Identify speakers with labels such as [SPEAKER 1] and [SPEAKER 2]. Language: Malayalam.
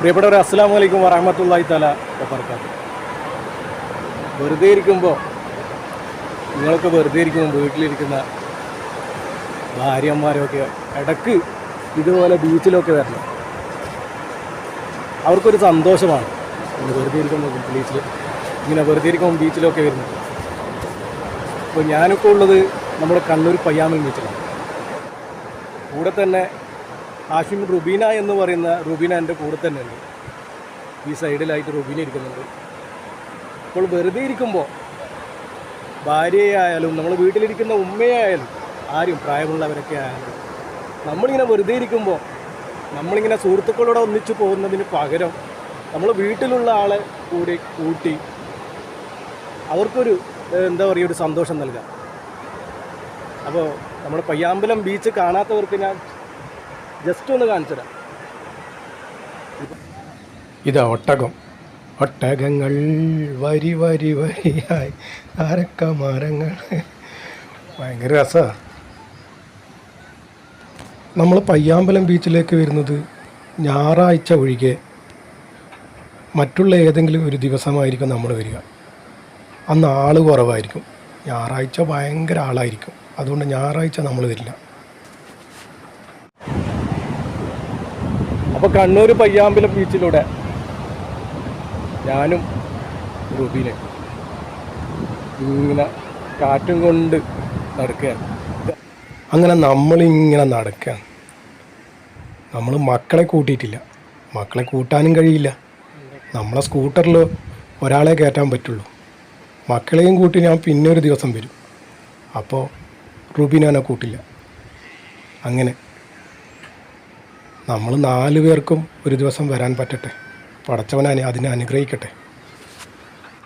[SPEAKER 1] പ്രിയപ്പെട്ടവർ അസ്സാം വലൈക്കും വറഹമത്തല്ലാഹി തല വബർക്കാത്തു വെറുതെ ഇരിക്കുമ്പോൾ നിങ്ങളൊക്കെ വെറുതെ ഇരിക്കുമ്പോൾ വീട്ടിലിരിക്കുന്ന ഭാര്യമാരൊക്കെ ഇടയ്ക്ക് ഇതുപോലെ ബീച്ചിലൊക്കെ വരണം. അവർക്കൊരു സന്തോഷമാണ്. ഇങ്ങനെ വെറുതെ ഇരിക്കുമ്പോൾ ബീച്ചിൽ ഇങ്ങനെ വെറുതെ ഇരിക്കുമ്പോൾ ബീച്ചിലൊക്കെ വരുന്നത്. അപ്പോൾ ഞാനൊക്കെ ഉള്ളത് നമ്മുടെ കണ്ണൂർ പയ്യാമൽ ബീച്ചിലാണ് കൂടെ തന്നെ ആഷിം റുബീന എന്ന് പറയുന്ന റുബീന എന്റെ കൂടെ തന്നെ ഉണ്ട് ഈ സൈഡിലായിട്ട് റുബീന ഇരിക്കുന്നുണ്ട്. അപ്പോൾ വെറുതെ ഇരിക്കുമ്പോൾ ഭാര്യയായാലും നമ്മൾ വീട്ടിലിരിക്കുന്ന ഉമ്മയായാലും ആരും പ്രായമുള്ളവരൊക്കെ ആയാലും നമ്മളിങ്ങനെ വെറുതെ ഇരിക്കുമ്പോൾ നമ്മളിങ്ങനെ സുഹൃത്തുക്കളോടെ ഒന്നിച്ചു പോകുന്നതിന് പകരം നമ്മൾ വീട്ടിലുള്ള ആളെ കൂടി കൂട്ടി അവർക്കൊരു എന്താ പറയുക ഒരു സന്തോഷം നൽകാം. അപ്പോൾ നമ്മുടെ പയ്യാമ്പലം ബീച്ച് കാണാത്തവർക്ക് ഞാൻ ജസ്റ്റ് ഒന്ന് കാണിച്ചു തരാം. ഇതാ ഒട്ടകം. ഒട്ടകങ്ങൾ വരി വരി വരിയായി. അരക്ക മരങ്ങൾ? ഭയങ്കര രസമാണ് നമ്മൾ പയ്യാമ്പലം ബീച്ചിലേക്ക് വരുന്നത് ഞായറാഴ്ച ഒഴികെ. മറ്റുള്ള ഏതെങ്കിലും ഒരു ദിവസമായിരിക്കും നമ്മൾ വരിക. അന്ന് ആൾ കുറവായിരിക്കും. ഞായറാഴ്ച ഭയങ്കര ആളായിരിക്കും. അതുകൊണ്ട് ഞായറാഴ്ച നമ്മൾ വരില്ല. അപ്പോൾ കണ്ണൂർ പയ്യാമ്പലം ബീച്ചിലൂടെ ഞാനും റൂബിനെ ഇങ്ങനെ കാറ്റും കൊണ്ട് നടക്കുകയാണ്. അങ്ങനെ നമ്മളിങ്ങനെ നടക്കുകയാണ്. നമ്മൾ മക്കളെ കൂട്ടിയിട്ടില്ല. മക്കളെ കൂട്ടാനും കഴിയില്ല. നമ്മളെ സ്കൂട്ടറിൽ ഒരാളെ കയറ്റാൻ പറ്റുള്ളൂ. മക്കളെയും കൂട്ടി ഞാൻ പിന്നെ ഒരു ദിവസം വരും. അപ്പോൾ റൂബിനെ കൂട്ടില്ല. അങ്ങനെ നമ്മൾ നാല് പേർക്കും ഒരു ദിവസം വരാൻ പറ്റട്ടെ. പടച്ചവനെ അതിനെ അനുഗ്രഹിക്കട്ടെ.